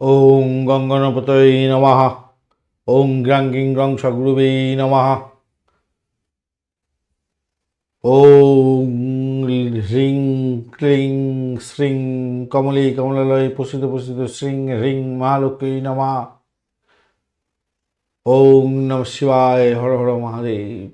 ওং গঙ্গনপতয়ে নমঃ। ওং গ্রাং গিং গ্রং সগুরুবে নমঃ। ওং হ্রিং ক্লিং শ্রিং কমলে কমলালয়ে প্রসিদ্ধ প্রসিদ্ধ শ্রিং হ্রিং মহালক্ষ্মী নমঃ। ওং নম শিবায় হর হর মহাদেব।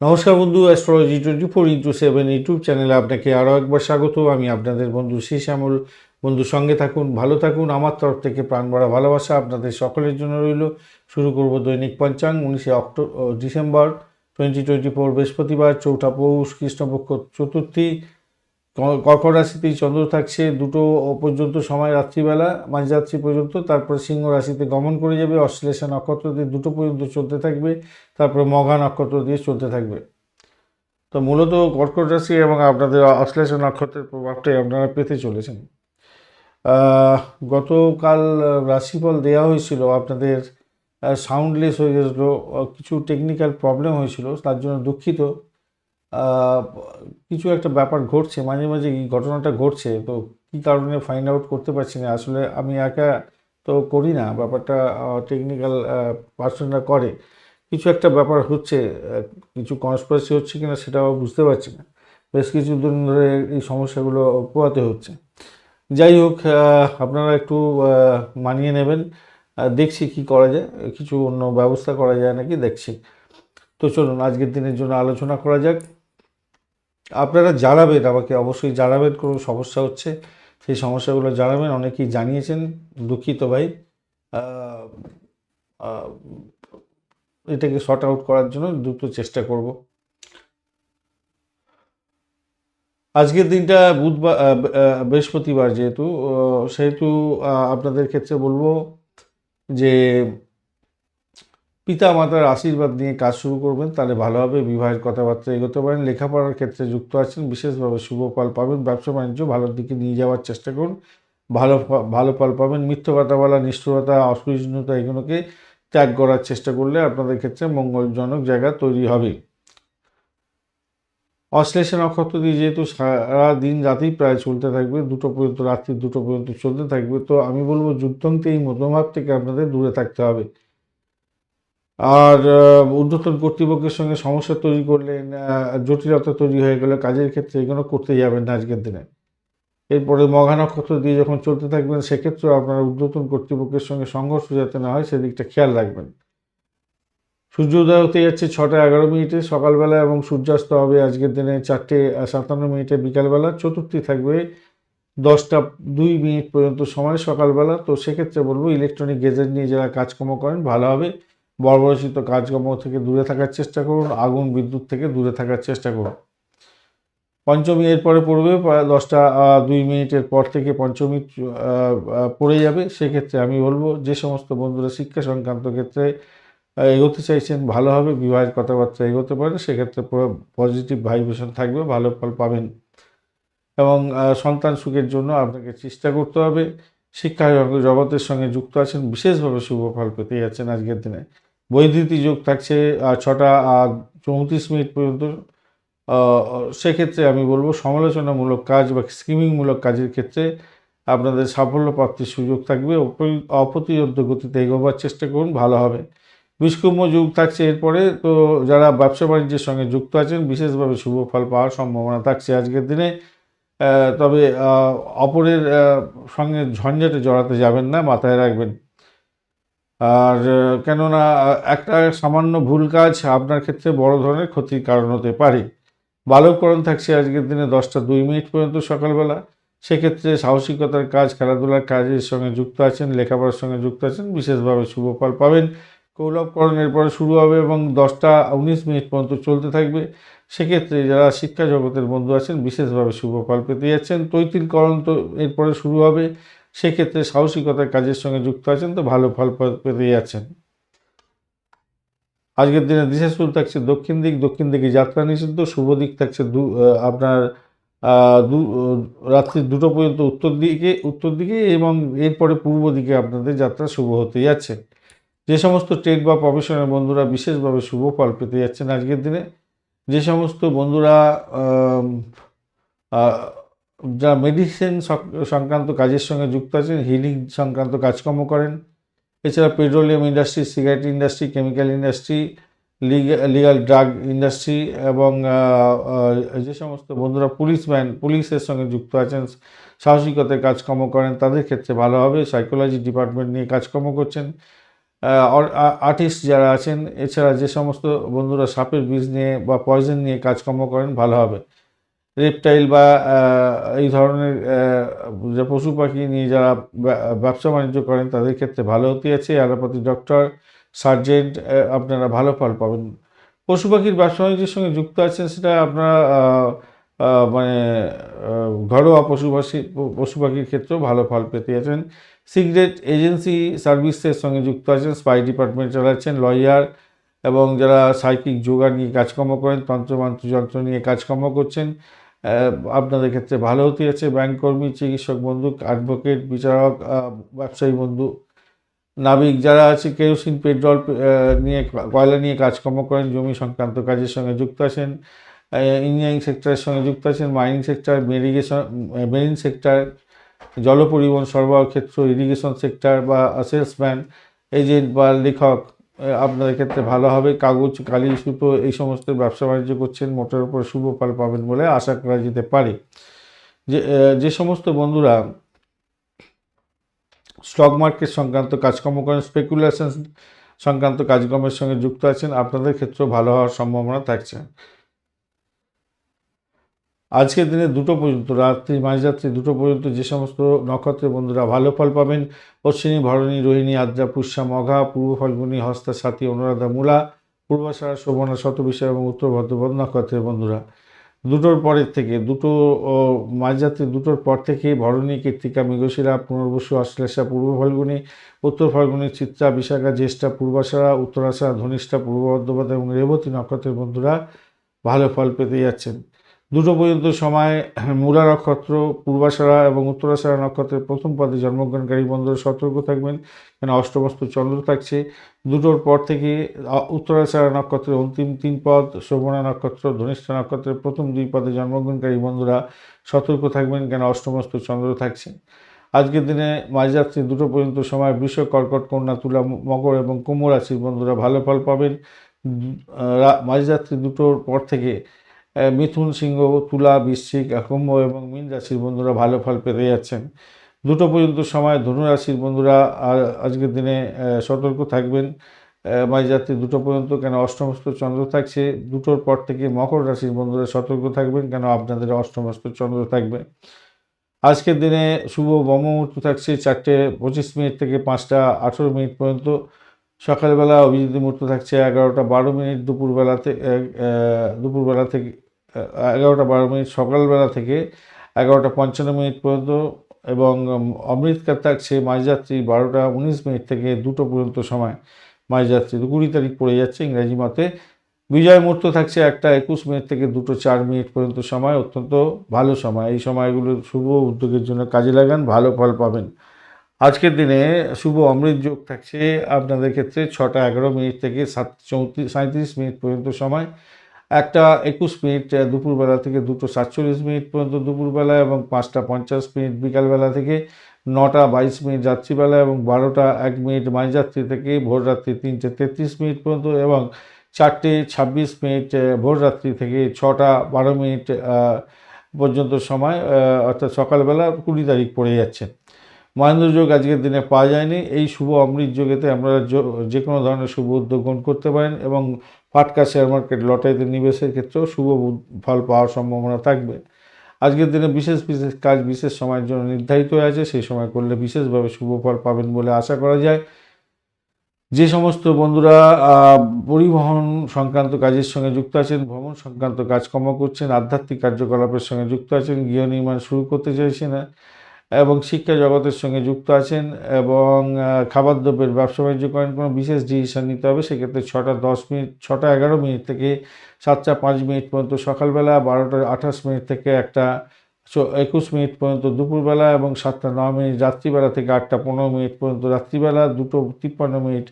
নমস্কার বন্ধু astrology twenty four into seven YouTube চ্যানেলে আপনাকে আরও একবার স্বাগত। আমি আপনাদের বন্ধু শ্রী শ্যামল বন্ধু, সঙ্গে থাকুন, ভালো থাকুন। আমার তরফ থেকে প্রাণ ভরা ভালোবাসা আপনাদের সকলের জন্য রইল। শুরু করব দৈনিক পঞ্চাঙ্গ, উনিশে octo December twenty twenty four বৃহস্পতিবার, চৌঠা পৌষ, কৃষ্ণপক্ষ চতুর্থী। কর্কট রাশিতেই চন্দ্র থাকছে, দুটো পর্যন্ত সময় রাত্রিবেলা, মাঝরাত্রি পর্যন্ত। তারপর সিংহ রাশিতে গমন করে যাবে, অশ্লেষা নক্ষত্র দিয়ে দুটো পর্যন্ত চলতে থাকবে। তারপরে মঘা নক্ষত্র দিয়ে চলতে থাকবে। তো মূলত কর্কট রাশি এবং আপনাদের অশ্লেষা নক্ষত্রের প্রভাবটাই আপনারা পেতে চলেছেন। গতকাল রাশিফল দেওয়া হয়েছিল, আপনাদের সাউন্ডলেস হয়ে গেছিল কিছু টেকনিক্যাল প্রবলেম হয়েছিল, তার জন্য দুঃখিত। কিছু একটা ব্যাপার ঘটছে, মাঝে মাঝে এই ঘটনাটা ঘটছে, তো কী কারণে ফাইন্ড আউট করতে পারছি না, আসলে আমি একা তো করি না, ব্যাপারটা টেকনিক্যাল পার্সনরা করে। কিছু একটা ব্যাপার হচ্ছে কিছু কনস্পারেসি হচ্ছে কিনা সেটাও বুঝতে পারছি না। বেশ কিছুদিন ধরে এই সমস্যাগুলো পোয়াতে হচ্ছে। যাই হোক আপনারা একটু মানিয়ে নেবেন। দেখছি কি করা যায়, কিছু অন্য ব্যবস্থা করা যায় নাকি দেখছি। তো চলুন, আজকের দিনের জন্য আলোচনা করা যাক। আপনারা জানাবেন, আমাকে অবশ্যই জানাবেন, কোনো সমস্যা হচ্ছে? সেই সমস্যাগুলো জানাবেন, অনেকেই জানিয়েছেন, দুঃখিত ভাই। এটাকে শর্ট আউট করার জন্য দ্রুত চেষ্টা করব। আজকের দিনটা বুধবার বৃহস্পতিবার যেহেতু সেহেতু আপনাদের ক্ষেত্রে বলব যে পিতা মাতার আশীর্বাদ নিয়ে কাজ শুরু করবেন, তাহলে ভালোভাবে বিবাহের কথাবার্তা এগোতে পারেন, লেখাপড়ার ক্ষেত্রে যুক্ত আছেন, বিশেষভাবে শুভ ফল পাবেন, ব্যবসা বাণিজ্য ভালোর দিকে নিয়ে যাওয়ার চেষ্টা করুন, ভালো ভালো ফল পাবেন, মিথ্য কথা বলা, নিষ্ঠুরতা, অসহিষ্ণুতা এগুলোকে ত্যাগ করার চেষ্টা করলে আপনাদের ক্ষেত্রে মঙ্গলজনক জায়গা তৈরি হবে। অশ্লেষা নক্ষত্র দিয়ে যেহেতু সারা দিন রাতেই প্রায় চলতে থাকবে, দুটো পর্যন্ত রাত্রি, দুটো পর্যন্ত চলতে থাকবে, তো আমি বলব যুদ্ধন্তে এই মনোভাব থেকে আপনাদের দূরে থাকতে হবে। আর ঊর্ধ্বতন কর্তৃপক্ষের সঙ্গে সমস্যা তৈরি করলেন জটিলতা তৈরি হয়ে গেলে, কাজের ক্ষেত্রে এগুলো করতে যাবেন না আজকের দিনে। এরপরে মঘা নক্ষত্র দিয়ে যখন চলতে থাকবেন, সেক্ষেত্রেও আপনারা ঊর্ধ্বতন কর্তৃপক্ষের সঙ্গে সংঘর্ষ যাতে না হয়, সেদিকটা খেয়াল রাখবেন। সূর্যোদয় হতে যাচ্ছে ছটা এগারো মিনিটে সকালবেলা এবং সূর্যাস্ত হবে আজকের দিনে চারটে সাতান্ন মিনিটে বিকালবেলা, চতুর্থী থাকবে দশটা দুই মিনিট পর্যন্ত সময় সকালবেলা। তো সেক্ষেত্রে বলব ইলেকট্রনিক গেজেট নিয়ে যারা কাজকর্ম করেন, ভালো হবে। বর্বরচিত কাজকর্ম থেকে দূরে থাকার চেষ্টা করুন, আগুন বিদ্যুৎ থেকে দূরে থাকার চেষ্টা করুন। পঞ্চমী এরপরে পড়বে দশটা দুই মিনিটের পর থেকে পঞ্চমী পড়ে যাবে। সেক্ষেত্রে আমি বলব যে সমস্ত বন্ধুরা শিক্ষা সংক্রান্ত ক্ষেত্রে এগোতে চাইছেন ভালোভাবে বিবাহের কথাবার্তা এগোতে পারেন সেক্ষেত্রে পজিটিভ ভাইব্রেশন থাকবে, ভালো ফল পাবেন। এবং সন্তান সুখের জন্য আপনাকে চেষ্টা করতে হবে। শিক্ষা জগ- জগতের সঙ্গে যুক্ত আছেন, বিশেষভাবে শুভ ফল পেতে যাচ্ছেন আজকের দিনে। বৈদ্যুতিক যোগ থাকছে ছটা চৌত্রিশ মিনিট পর্যন্ত। সেক্ষেত্রে আমি বলব সমালোচনামূলক কাজ বা স্কিমিংমূলক কাজের ক্ষেত্রে আপনাদের সাফল্য প্রাপ্তির সুযোগ থাকবে। অপ- অপ্রতিরোধ্য গতিতে এগোবার চেষ্টা করুন, ভালো হবে। বিষ্কুম্ভ যুগ থাকছে এরপরে, তো যারা ব্যবসা বাণিজ্যের সঙ্গে যুক্ত আছেন, বিশেষভাবে শুভ ফল পাওয়ার সম্ভাবনা থাকছে আজকের দিনে। তবে অপরের সঙ্গে ঝঞ্ঝাটে জড়াতে যাবেন না, মাথায় রাখবেন। আর, কেননা একটা সামান্য ভুল কাজ আপনার ক্ষেত্রে বড় ধরনের ক্ষতির কারণ হতে পারে। বালকরণ থাকছে আজকের দিনে দশটা দুই মিনিট পর্যন্ত সকালবেলা। সেক্ষেত্রে সাহসিকতার কাজ, খেলাধুলার কাজের সঙ্গে যুক্ত আছেন, লেখাপড়ার সঙ্গে যুক্ত আছেন, বিশেষভাবে শুভ ফল পাবেন। কৌলভকরণ এরপরে শুরু হবে এবং দশটা উনিশ মিনিট পর্যন্ত চলতে থাকবে। সেক্ষেত্রে যারা শিক্ষা জগতের বন্ধু আছেন, বিশেষভাবে শুভ ফল পেতে যাচ্ছেন। তৈতিলকরণ তো এরপরে শুরু হবে। সেক্ষেত্রে সাহসিকতার কাজের সঙ্গে যুক্ত আছেন তো ভালো ফল পেতে যাচ্ছেন। আজকের দিনে দিশাশুল থাকছে দক্ষিণ দিক। দক্ষিণ দিকে যাত্রা নিষিদ্ধ। শুভ দিক থাকছে দু আপনার দু রাত্রি দুটো পর্যন্ত উত্তর দিকে উত্তর দিকে এবং এরপরে পূর্ব দিকে আপনাদের যাত্রা শুভ হতে যাচ্ছে। যে সমস্ত টেক বা প্রফেশনের বন্ধুরা বিশেষভাবে শুভ ফল পেতে যাচ্ছেন আজকের দিনে, যে সমস্ত বন্ধুরা যারা মেডিসিন সংক্রান্ত কাজের সঙ্গে যুক্ত আছেন হিলিং সংক্রান্ত কাজকর্ম করেন, এছাড়া petroleum industry cigarette industry chemical industry legal drug industry এবং যে সমস্ত বন্ধুরা পুলিশম্যান পুলিশের সঙ্গে যুক্ত আছেন, সাহসিকতার কাজকর্ম করেন, তাদের ক্ষেত্রে ভালো হবে সাইকোলজি ডিপার্টমেন্ট নিয়ে কাজকর্ম করছেন আর্টিস্ট যারা আছেন, এছাড়া যে সমস্ত বন্ধুরা সাপের বীজ নিয়ে বা পয়জন নিয়ে কাজকর্ম করেন, ভালো হবে। রেপটাইল বা এই ধরনের যে পশু পাখি নিয়ে যারা ব্যবসা বাণিজ্য করেন, তাদের ক্ষেত্রে ভালো হতে আছে। অ্যালোপ্যাথি ডক্টর সার্জেন্ট আপনারা ভালো ফল পাবেন। পশু পাখির ব্যবসা বাণিজ্যের সঙ্গে যুক্ত আছেন, সেটা আপনারা মানে ঘরোয়া পশু পাখি পশু পাখির ক্ষেত্রেও ভালো ফল পেতে আছেন সিগারেট এজেন্সি সার্ভিসের সঙ্গে যুক্ত আছেন, স্পাই ডিপার্টমেন্ট চালাচ্ছেন, লয়ার এবং যারা সাইকিক যোগা নিয়ে কাজকর্ম করেন তন্ত্রমন্ত্র যন্ত্র নিয়ে কাজকর্ম করছেন আপনাদের ক্ষেত্রে ভালো হতে আছে ব্যাংক কর্মী, চিকিৎসক বন্ধু অ্যাডভোকেট বিচারক ব্যবসায়ী বন্ধু, নাবিক যারা আছে, কেরোসিন, পেট্রোল নিয়ে, কয়লা নিয়ে কাজকর্ম করেন, জমি সংক্রান্ত কাজের সঙ্গে যুক্ত আছেন। ইঞ্জিনিয়ারিং সেক্টরের সঙ্গে যুক্ত আছেন মাইনিং সেক্টর মেরিগেশন মেরিন সেক্টর জল পরিবহন সরবরাহ ক্ষেত্র ইরিগেশন সেক্টর বা সেলসম্যান এজেন্ট বা লেখক আপনাদের ক্ষেত্রে ভালো হবে। কাগজ, কালি, সুতো, এই সমস্ত ব্যবসা বাণিজ্য করছেন, মোটের উপর শুভ ফল পাবেন বলে আশা করা যেতে পারে। যে যে সমস্ত বন্ধুরা স্টক মার্কেট সংক্রান্ত কাজকর্ম করেন স্পেকুলেশন সংক্রান্ত কাজকর্মের সঙ্গে যুক্ত আছেন, আপনাদের ক্ষেত্রেও ভালো হওয়ার সম্ভাবনা থাকছে। আজকের দিনে দুটো পর্যন্ত, রাত্রি, মাঝরাত্রি দুটো পর্যন্ত যে সমস্ত নক্ষত্রের বন্ধুরা ভালো ফল পাবেন। অশ্বিনী, ভরণী, রোহিণী, আদ্রা, পুষ্যা, মঘা, পূর্ব ফাল্গুনী, হস্তা, সাথী, অনুরাধা, মূলা পূর্বাষাঢ়া শোভনা শতবিষা এবং উত্তর ভদ্রপদ নক্ষত্রের বন্ধুরা। দুটোর পরের থেকে, দুটো মাঝরাত্রি দুটোর পর থেকে ভরণী কৃত্তিকা মৃগশিরা, পুনর্বসু, অশ্লেষা, পূর্ব ফাল্গুনী, উত্তর ফাল্গুনী, চিত্রা, বিশাখা, জ্যেষ্ঠা পূর্বাষাঢ়া উত্তরাষাঢ়া ধনিষ্ঠা, পূর্ব বর্ধমান এবং রেবতী নক্ষত্রের বন্ধুরা ভালো ফল পেতে যাচ্ছেন। দুটো পর্যন্ত সময় মূলা নক্ষত্র, পূর্বাশারা এবং উত্তরাশারা নক্ষত্রের প্রথম পদে জন্মগ্রহণকারী বন্ধুরা সতর্ক থাকবেন। কেন অষ্টমস্ত চন্দ্র থাকছে। দুটোর পর থেকে উত্তরাশারা নক্ষত্রের অন্তিম তিন পদ, শোভনা নক্ষত্র, ধনিষ্ঠা নক্ষত্রের প্রথম দুই পদে জন্মগ্রহণকারী বন্ধুরা সতর্ক থাকবেন। কেন অষ্টমস্ত চন্দ্র থাকছে। আজকের দিনে মাঝরাত্রি দুটো পর্যন্ত সময় বৃষ কর্কট, কন্যা, তুলা, মকর এবং কুম্ভ রাশির বন্ধুরা ভালো ফল পাবেন। মাঝরাত্রি দুটোর পর থেকে মিথুন সিংহ, তুলা, বৃশ্চিক কুম্ভ এবং মীন রাশির বন্ধুরা ভালো ফল পেতে যাচ্ছেন। দুটো পর্যন্ত সময় ধনু রাশির বন্ধুরা আজকের দিনে সতর্ক থাকবেন। মাঝরাত্রি দুটো পর্যন্ত, কেন অষ্টমস্ত চন্দ্র থাকছে, দুটোর পর থেকে মকর রাশির বন্ধুরা সতর্ক থাকবেন, কেন আপনাদের অষ্টমস্ত চন্দ্র থাকবে। আজকের দিনে শুভ ব্রহ্মমুহূর্ত থাকছে, চারটে পঁচিশ মিনিট থেকে পাঁচটা আঠেরো মিনিট পর্যন্ত। সকালবেলা অভিজিৎ মুহূর্ত থাকছে এগারোটা বারো মিনিট দুপুরবেলা থেকে দুপুরবেলা থেকে এগারোটা বারো মিনিট, সকালবেলা থেকে এগারোটা পঞ্চান্ন মিনিট পর্যন্ত এবং অমৃতকার থাকছে মাঝরাত্রি বারোটা উনিশ মিনিট থেকে দুটো পর্যন্ত সময় মাঝরাত্রি কুড়ি তারিখ পড়ে যাচ্ছে ইংরাজি মতে। বিজয় মুহূর্ত থাকছে একটা একুশ মিনিট থেকে দুটো চার মিনিট পর্যন্ত সময়, অত্যন্ত ভালো সময়। এই সময়গুলো শুভ উদ্যোগের জন্য কাজে লাগান, ভালো ফল পাবেন। আজকের দিনে শুভ অমৃত যোগ থাকছে আপনাদের ক্ষেত্রে ছটা এগারো মিনিট থেকে সাত চৌত্রিশ সাঁত্রিশ মিনিট পর্যন্ত সময়। একটা একুশ মিনিট দুপুরবেলা থেকে দুটো সাতচল্লিশ মিনিট পর্যন্ত দুপুরবেলা এবং পাঁচটা পঞ্চাশ মিনিট বিকালবেলা থেকে নটা বাইশ মিনিট রাত্রিবেলা এবং বারোটা এক মিনিট মাঝরাত্রি থেকে ভোররাত্রি তিনটে তেত্রিশ মিনিট পর্যন্ত এবং চারটে ছাব্বিশ মিনিট ভোররাত্রি থেকে ছটা বারো মিনিট পর্যন্ত সময় অর্থাৎ সকালবেলা কুড়ি তারিখ পড়ে যাচ্ছে। মহেন্দ্র যোগ আজকের দিনে পাওয়া যায়নি। এই শুভ অমৃত যোগেতে আমরা যে কোনো ধরনের শুভ উদ্যোগ গ্রহণ করতে পারেন এবং ফাটকা শেয়ার মার্কেট, লটারিতে নিবেশের ক্ষেত্রেও শুভ ফল পাওয়ার সম্ভাবনা থাকবে। আজকের দিনে বিশেষ বিশেষ কাজ বিশেষ সময়ের জন্য নির্ধারিত হয়ে আছে, সেই সময় করলে বিশেষভাবে শুভ ফল পাবেন বলে আশা করা যায়। যে সমস্ত বন্ধুরা পরিবহন সংক্রান্ত কাজের সঙ্গে যুক্ত আছেন, ভ্রমণ সংক্রান্ত কাজকর্ম করছেন, আধ্যাত্মিক কার্যকলাপের সঙ্গে যুক্ত আছেন, গৃহ নির্মাণ শুরু করতে চাইছেন এবং শিক্ষা জগতের সঙ্গে যুক্ত আছেন এবং খাবার দ্রব্যের ব্যবসা বাণিজ্য করেন, কোনো বিশেষ ডিসিশন নিতে হবে। সেক্ষেত্রে ছটা দশ মিনিট, ছটা এগারো মিনিট থেকে সাতটা পাঁচ মিনিট পর্যন্ত সকালবেলা, বারোটা আঠাশ মিনিট থেকে একটা একুশ মিনিট পর্যন্ত দুপুরবেলা এবং সাতটা ন মিনিট রাত্রিবেলা থেকে আটটা পনেরো মিনিট পর্যন্ত রাত্রিবেলা, দুটো তিপ্পান্ন মিনিট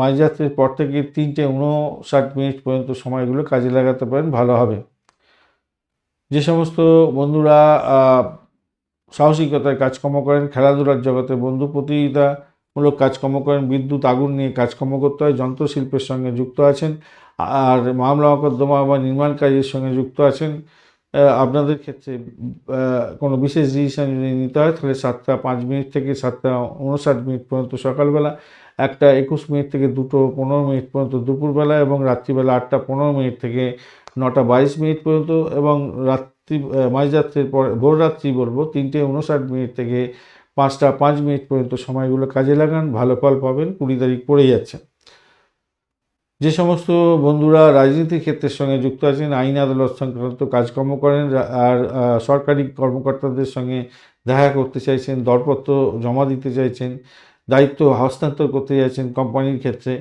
মাঝরাত্রির পর থেকে তিনটে উনষাট মিনিট পর্যন্ত সময়গুলো কাজে লাগাতে পারেন, ভালো হবে। যে সমস্ত বন্ধুরা সাহসিকতায় কাজকর্ম করেন, খেলাধুলার জগতে বন্ধু প্রতিযোগিতামূলক কাজকর্ম করেন, বিদ্যুৎ, আগুন নিয়ে কাজকর্ম করতে হয়, যন্ত্রশিল্পের সঙ্গে যুক্ত আছেন, আর মামলা মকদ্দমা বা নির্মাণ কাজের সঙ্গে যুক্ত আছেন আপনাদের ক্ষেত্রে কোনো বিশেষ ডিসিশন যদি নিতে হয়, তাহলে সাতটা পাঁচ মিনিট থেকে সাতটা উনষাট মিনিট পর্যন্ত সকালবেলা, একটা একুশ মিনিট থেকে দুটো পনেরো মিনিট পর্যন্ত দুপুরবেলা এবং রাত্রিবেলা আটটা পনেরো মিনিট থেকে নটা বাইশ মিনিট পর্যন্ত এবং রাত্রি মাঝরাত্রির পরে ভোররাত্রি বলব, তিনটে উনষাট মিনিট থেকে পাঁচটা পাঁচ মিনিট পর্যন্ত সময়গুলো কাজে লাগান, ভালো ফল পাবেন, কুড়ি তারিখ পড়ে যাচ্ছে। যে সমস্ত বন্ধুরা রাজনীতির ক্ষেত্রের সঙ্গে যুক্ত আছেন, আইন আদালত সংক্রান্ত কাজকর্ম করেন আর সরকারি কর্মকর্তাদের সঙ্গে দেখা করতে চাইছেন, দরপত্র জমা দিতে চাইছেন, দায়িত্ব হস্তান্তর করতে চাইছেন কোম্পানির ক্ষেত্রে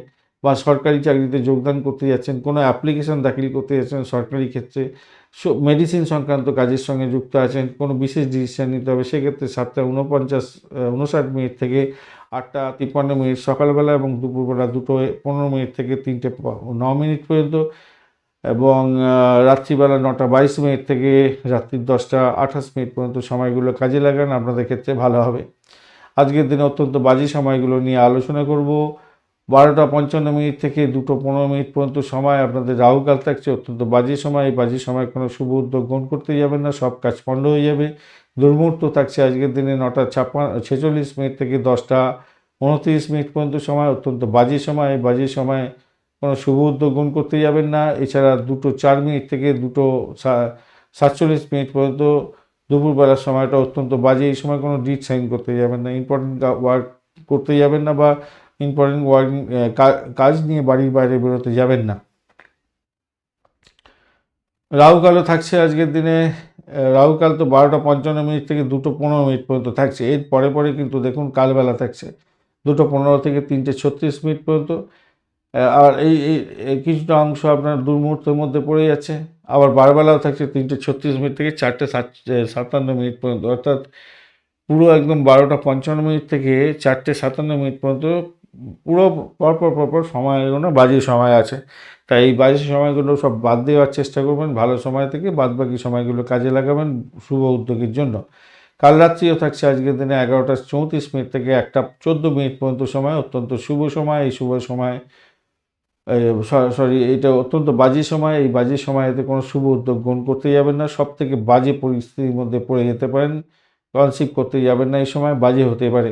বা সরকারি চাকরিতে যোগদান করতে যাচ্ছেন, কোনো অ্যাপ্লিকেশন দাখিল করতে যাচ্ছেন সরকারি ক্ষেত্রে মেডিসিন সংক্রান্ত কাজের সঙ্গে যুক্ত আছেন, কোনো বিশেষ ডিসিশন নিতে হবে, সেক্ষেত্রে সাতটা উনপঞ্চাশ উনষাট মিনিট থেকে আটটা তিপ্পান্ন মিনিট সকালবেলা এবং দুপুরবেলা দুটো পনেরো মিনিট থেকে তিনটে ন মিনিট পর্যন্ত এবং রাত্রিবেলা নটা বাইশ মিনিট থেকে রাত্রি দশটা আঠাশ মিনিট পর্যন্ত সময়গুলো কাজে লাগান, আপনাদের ক্ষেত্রে ভালো হবে। আজকের দিনে অত্যন্ত বাজে সময়গুলো নিয়ে আলোচনা করব। বারোটা পঞ্চান্ন মিনিট থেকে দুটো পনেরো মিনিট পর্যন্ত সময় আপনাদের রাহুকাল থাকছে, অত্যন্ত বাজে সময়। এই বাজে সময় কোনো শুভ উদ্যোগ গ্রহণ করতে যাবেন না, সব কাজ পণ্ড হয়ে যাবে। দুর্মুহূর্ত থাকছে আজকের দিনে নটা ছাপ্পান্ন, ছেচল্লিশ মিনিট থেকে দশটা উনত্রিশ মিনিট পর্যন্ত সময়, অত্যন্ত বাজে সময়। এই বাজে সময় কোনো শুভ উদ্যোগ গ্রহণ করতে যাবেন না। এছাড়া দুটো চার মিনিট থেকে দুটো সাতচল্লিশ মিনিট পর্যন্ত দুপুরবেলার সময়টা অত্যন্ত বাজে। এই সময় কোনো ডিট সাইন করতে যাবেন না। ইম্পর্টেন্ট ওয়ার্ক করতে যাবেন না বা ইম্পর্টেন্ট ওয়ার্ক কাজ নিয়ে বাড়ির বাইরে বেরোতে যাবেন না। রাহুকালও থাকছে আজকের দিনে। রাহুকাল তো বারোটা পঞ্চান্ন মিনিট থেকে দুটো পনেরো মিনিট পর্যন্ত থাকছে। এর পরে পরে কিন্তু দেখুন কালবেলা থাকছে। দুটো পনেরো থেকে তিনটে ছত্রিশ মিনিট পর্যন্ত। আর এই এই এই কিছুটা অংশ আপনার দুর্মুহূর্তের মধ্যে পড়ে যাচ্ছে। আবার বারবেলাও থাকছে তিনটে ছত্রিশ মিনিট থেকে চারটে সাত সাতান্ন মিনিট পর্যন্ত। অর্থাৎ পুরো একদম বারোটা পঞ্চান্ন মিনিট থেকে চারটে সাতান্ন মিনিট পর্যন্ত পুরো পরপর পরপর সময়গুলো বাজে সময় আছে। তাই এই বাজে সময়গুলো সব বাদ দেওয়ার চেষ্টা করবেন, ভালো সময় থেকে বাদ বাকি সময়গুলো কাজে লাগাবেন শুভ উদ্যোগের জন্য। কাল রাত্রিও থাকছে আজকের দিনে এগারোটা চৌত্রিশ মিনিট থেকে একটা চোদ্দ মিনিট পর্যন্ত সময়, অত্যন্ত শুভ সময়। এই শুভ সময় সরি এটা অত্যন্ত বাজে সময়। এই বাজে সময়তে কোনো শুভ উদ্যোগ গ্রহণ করতে যাবেন না। সব থেকে বাজে পরিস্থিতির মধ্যে পড়ে যেতে পারেন। কনসিভ করতে যাবেন না এই সময়, বাজে হতে পারে।